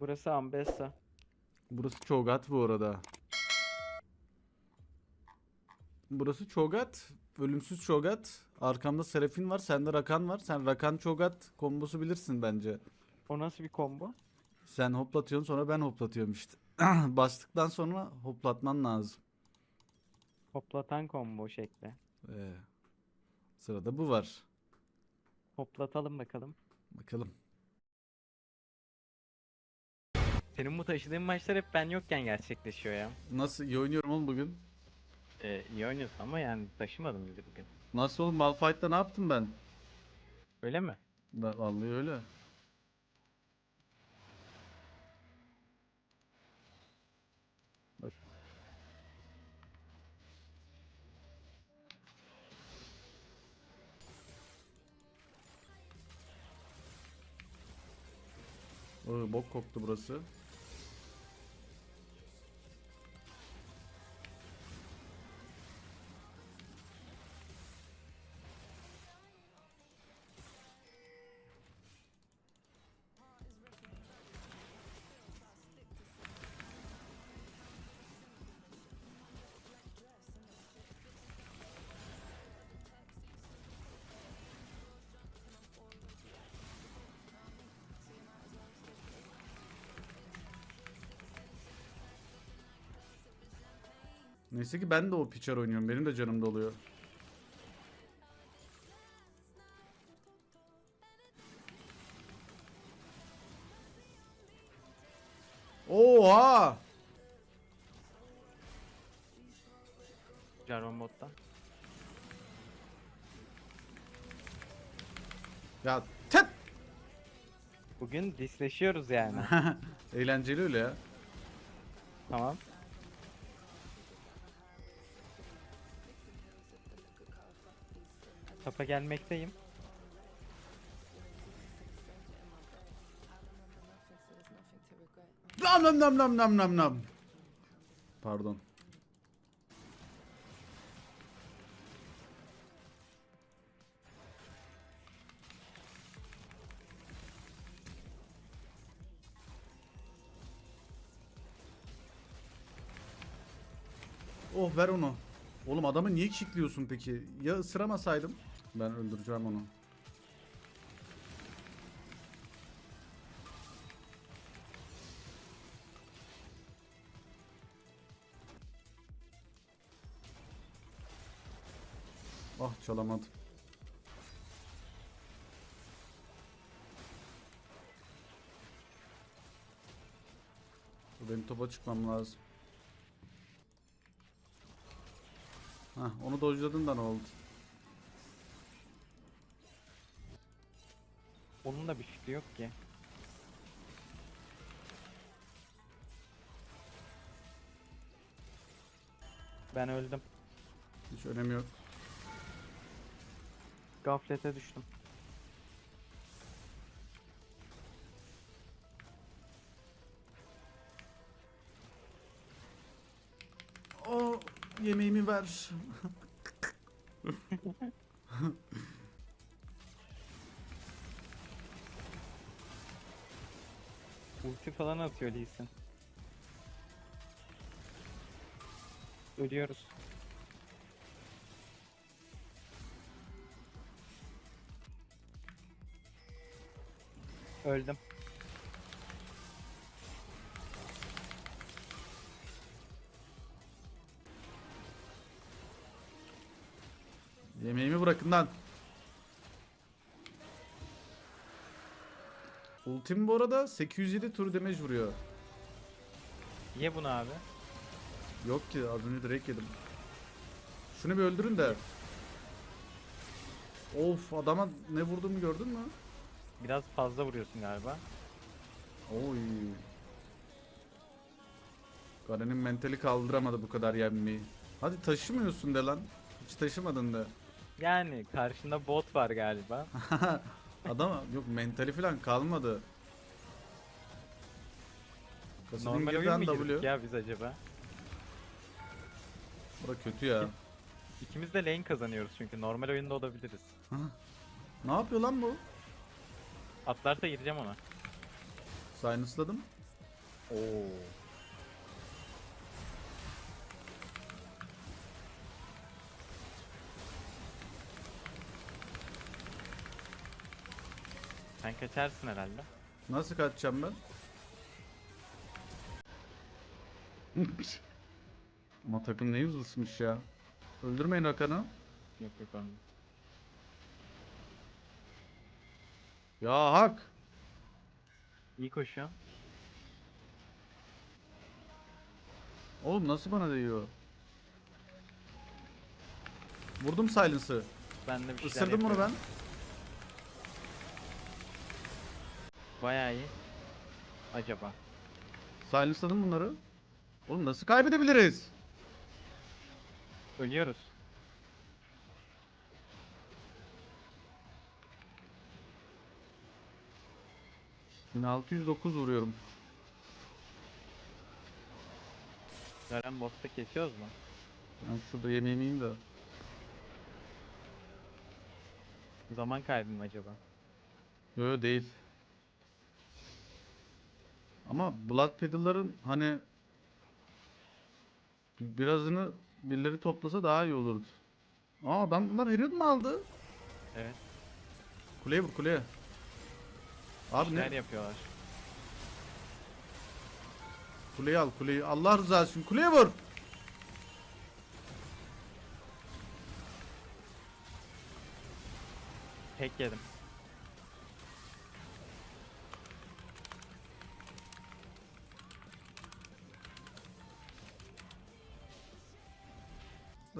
Burası Ambessa. Burası Çogat bu arada. Burası Çogat. Ölümsüz Çogat. Arkamda Serafin var. Sende Rakan var. Sen Rakan Çogat kombosu bilirsin bence. O nasıl bir combo? Sen hoplatıyorsun sonra ben hoplatıyorum işte. Bastıktan sonra hoplatman lazım. Hoplatan combo şekli. Ee, sırada bu var. Hoplatalım bakalım. Bakalım. Senin bu taşıdığın maçlar hep ben yokken gerçekleşiyor ya. Nasıl iyi oynuyorum oğlum bugün? Ee, iyi oynuyorsun ama yani taşımadım bizi bugün. Nasıl oğlum Malphite'da ne yaptım ben? Öyle mi? Da- Vallahi öyle. Bak. Oo, bok koktu burası. Neyse ki ben de o pitcher oynuyorum. Benim de canım doluyor. Oha! Jarvan botta. Ya tet! Bugün disleşiyoruz yani. Eğlenceli öyle ya. tamam. Tapa gelmekteyim. Nam nam nam nam nam nam nam. Pardon. Oh ver onu. Oğlum adamı niye kickliyorsun peki? Ya ısıramasaydım? Ben öldüreceğim onu. Ah çalamadım. Benim topa çıkmam lazım. Hah onu dojladın da ne oldu? Onun da bir fikri yok ki. Ben öldüm. Hiç önemi yok. Gaflete düştüm. O yemeğimi ver. Ulti falan atıyor Lee Sin. Ölüyoruz. Öldüm. Yemeğimi bırakın lan. Ultim bu arada 807 tur damage vuruyor. Ye bunu abi. Yok ki az önce direkt yedim. Şunu bir öldürün de. Of adama ne vurduğumu gördün mü? Biraz fazla vuruyorsun galiba. Oy. Garen'in mentali kaldıramadı bu kadar yenmeyi. Hadi taşımıyorsun de lan. Hiç taşımadın da. Yani karşında bot var galiba. Adam yok mentali falan kalmadı. Kasım'ın Normal oyun girden mu girdik W. ya biz acaba? Bura kötü ya. İkimiz de lane kazanıyoruz çünkü normal oyunda olabiliriz. Ne yapıyor lan bu? Atlarsa gireceğim ona. Sinusladım. Oo. Sen kaçarsın herhalde. Nasıl kaçacağım ben? Ama takım ne hızlısmış ya. Öldürmeyin Hakan'ı. Yok yok olmaz. Ya hak. İyi koşuyor. Oğlum nasıl bana değiyor? Vurdum silence'ı. Ben de bir şeyler Isırdım bunu ben. yapıyorum. Bayağı iyi. Acaba. Silence'ladım bunları. Oğlum nasıl kaybedebiliriz? Ölüyoruz. Yine 609 vuruyorum. Garen boss'ta kesiyoruz mu? Ben şurada yemeğimi yiyeyim de. Zaman kaybı mı acaba? Yo yo değil. Ama Blood Pedal'ların hani birazını birileri toplasa daha iyi olurdu. Aa ben bunlar Herald mı aldı? Evet. Kuleye vur kuleye. Abi ne? yapıyorlar? Kuleyi al kuleyi. Allah rızası için kuleye vur. Tek yedim.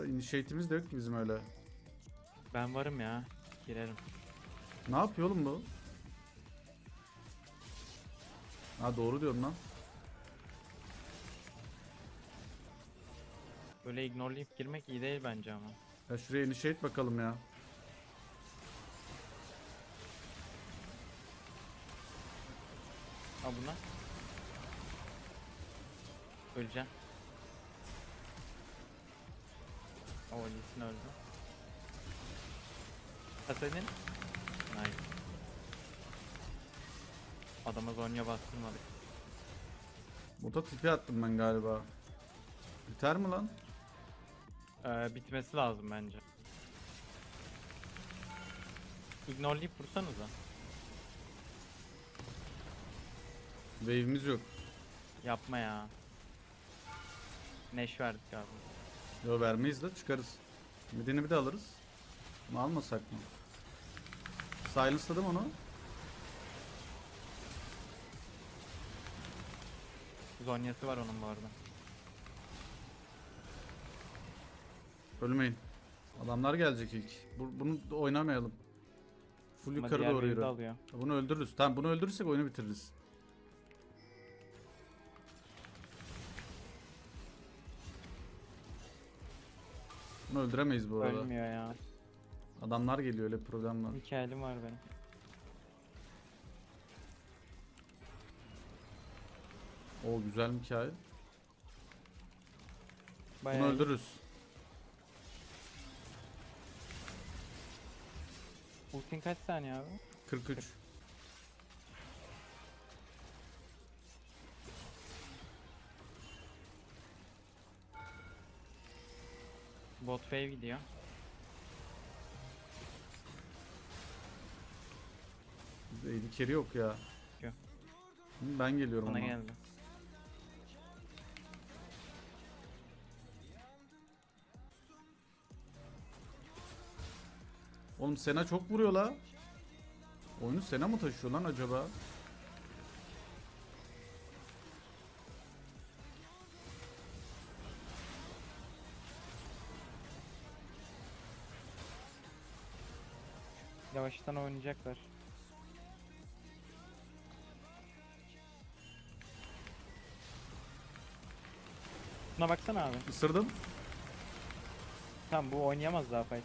Da Initiate'imiz de yok ki bizim öyle. Ben varım ya. Girerim. Ne yapıyor oğlum bu? Ha doğru diyorum lan. Böyle ignorelayıp girmek iyi değil bence ama. Ya şuraya initiate bakalım ya. Al buna. Öleceğim. O Lee'sin öldü. Ha senin? Nice. Adama Zonya bastırmadık. Bota tipi attım ben galiba. Biter mi lan? Ee, bitmesi lazım bence. Ignorelayıp vursanıza. Wave'imiz yok. Yapma ya. Neş verdik abi. Yo vermeyiz de çıkarız. Midini bir de alırız. Bunu almasak mı? Silence'ladım onu. Zonyası var onun bu arada. Ölmeyin. Adamlar gelecek ilk. Bu, bunu oynamayalım. Full Ama yukarı diğer doğru de yürü. alıyor. Bunu öldürürüz. Tamam bunu öldürürsek oyunu bitiririz. Bunu öldüremeyiz bu arada. Ölmüyor ya. Adamlar geliyor öyle bir problem var. Hikayelim var benim. O güzel hikaye. Bayağı Bunu iyi. öldürürüz. Ultin kaç saniye abi? 43. Bot wave gidiyor. Carry yok ya. Yok. Hı, Ben geliyorum Bana ama. geldi. Oğlum Sena çok vuruyor la. Oyunu Sena mı taşıyor lan acaba? Yavaştan oynayacaklar. Buna baksana abi. Isırdım. Tamam bu oynayamaz daha fight.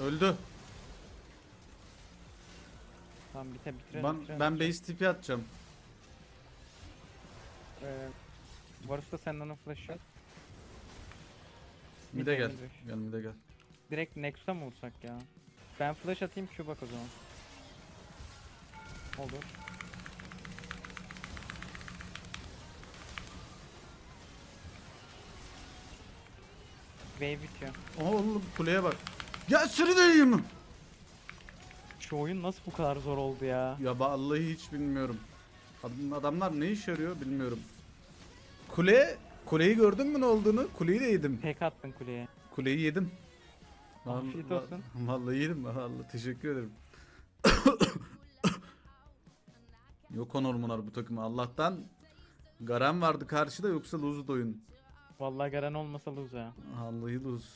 Öldü. Tamam bite bitirelim. Ben, bitirelim, ben base tipi atacağım. Ee, Varus'ta senden o flash yok. Bir de gel. Gel bir de gel. Direkt Nexus'a mı vursak ya? Ben flash atayım şu bak o zaman. Olur. Wave bitiyor. Oğlum kuleye bak. Ya sürü de. Şu oyun nasıl bu kadar zor oldu ya? Ya vallahi hiç bilmiyorum. Adamlar ne iş yarıyor bilmiyorum. Kule, kuleyi gördün mü ne olduğunu? Kuleyi de yedim. Tek attın kuleye. Kuleyi yedim. Vallahi- Afiyet olsun. Vallahi yedim. Vallahi teşekkür ederim. Yok honormunar bu takıma. Allah'tan Garen vardı karşıda yoksa lose oyun. Vallahi Garen olmasa lose ya. Vallahi lose.